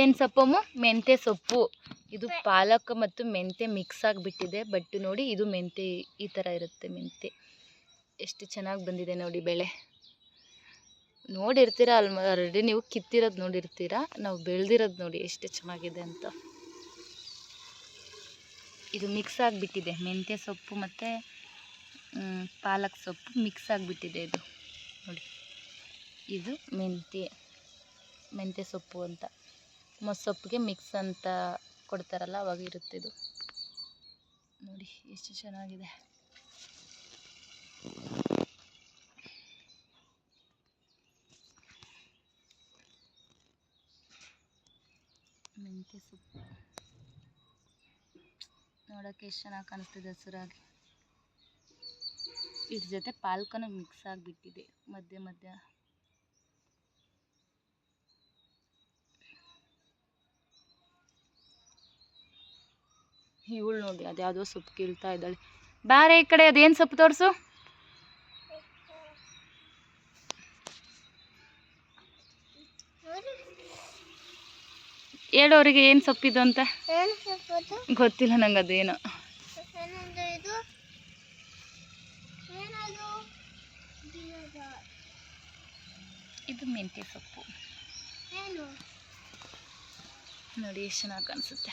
ಏನು ಸೊಪ್ಪಮ್ಮ ಮೆಂತ್ಯ ಸೊಪ್ಪು. ಇದು ಪಾಲಕ್ ಮತ್ತು ಮೆಂತ್ಯ ಮಿಕ್ಸ್ ಆಗಿಬಿಟ್ಟಿದೆ ಬಟ್ ನೋಡಿ ಇದು ಮೆಂತೆ ಈ ಥರ ಇರುತ್ತೆ ಮೆಂತ್ಯ. ಎಷ್ಟು ಚೆನ್ನಾಗಿ ಬಂದಿದೆ ನೋಡಿ ಬೆಳೆ. ನೋಡಿರ್ತೀರ ಆಲ್ರೆಡಿ ನೀವು ಕಿತ್ತಿರೋದು ನೋಡಿರ್ತೀರ? ನಾವು ಬೆಳೆದಿರೋದು ನೋಡಿ ಎಷ್ಟು ಚೆನ್ನಾಗಿದೆ ಅಂತ. ಇದು ಮಿಕ್ಸ್ ಆಗಿಬಿಟ್ಟಿದೆ ಮೆಂತ್ಯ ಸೊಪ್ಪು ಮತ್ತು ಪಾಲಕ್ ಸೊಪ್ಪು ಮಿಕ್ಸ್ ಆಗಿಬಿಟ್ಟಿದೆ ಇದು. ನೋಡಿ. ಇದು ಮೆಂತ್ಯ ಮೆಂತ್ಯ ಸೊಪ್ಪು ಅಂತ. ಮೊಸೊಪ್ಪಿಗೆ ಮಿಕ್ಸ್ ಅಂತ ಕೊಡ್ತಾರಲ್ಲ, ಅವಾಗ ಇರುತ್ತೆ ಇದು. ನೋಡಿ, ಎಷ್ಟು ಚೆನ್ನಾಗಿದೆ. ಮೆಂತ್ಯ ಸೊಪ್ಪು. ನೋಡೋಕ್ಕೆ ಎಷ್ಟು ಚೆನ್ನಾಗಿ ಕಾಣಿಸ್ತಿದೆ ಹಸುರಾಗಿ. ಇದ್ರ ಜೊತೆ ಪಾಲ್ಕನೂ ಮಿಕ್ಸ್ ಆಗಿಬಿಟ್ಟಿದೆ, ಮಧ್ಯ ಮಧ್ಯ. ಇವಳು ನೋಡಿ ಅದ್ಯಾವುದೋ ಸೊಪ್ಪು ಕೀಳ್ತಾ ಇದ್ದಾಳೆ. ಬೇರೆ ಈ ಕಡೆ ಅದೇನು ಸೊಪ್ಪು ತೋರಿಸು? ಹೇಳು ಅವರಿಗೆ ಏನು ಸೊಪ್ಪಿದು ಅಂತ. ಗೊತ್ತಿಲ್ಲ ನಂಗೆ ಅದೇನು. ಇದು? ಮೆಂತ್ಯ ಸೊಪ್ಪು. ನೋಡಿ ಎಷ್ಟು ಚೆನ್ನಾಗಿ ಕಾಣಿಸುತ್ತೆ.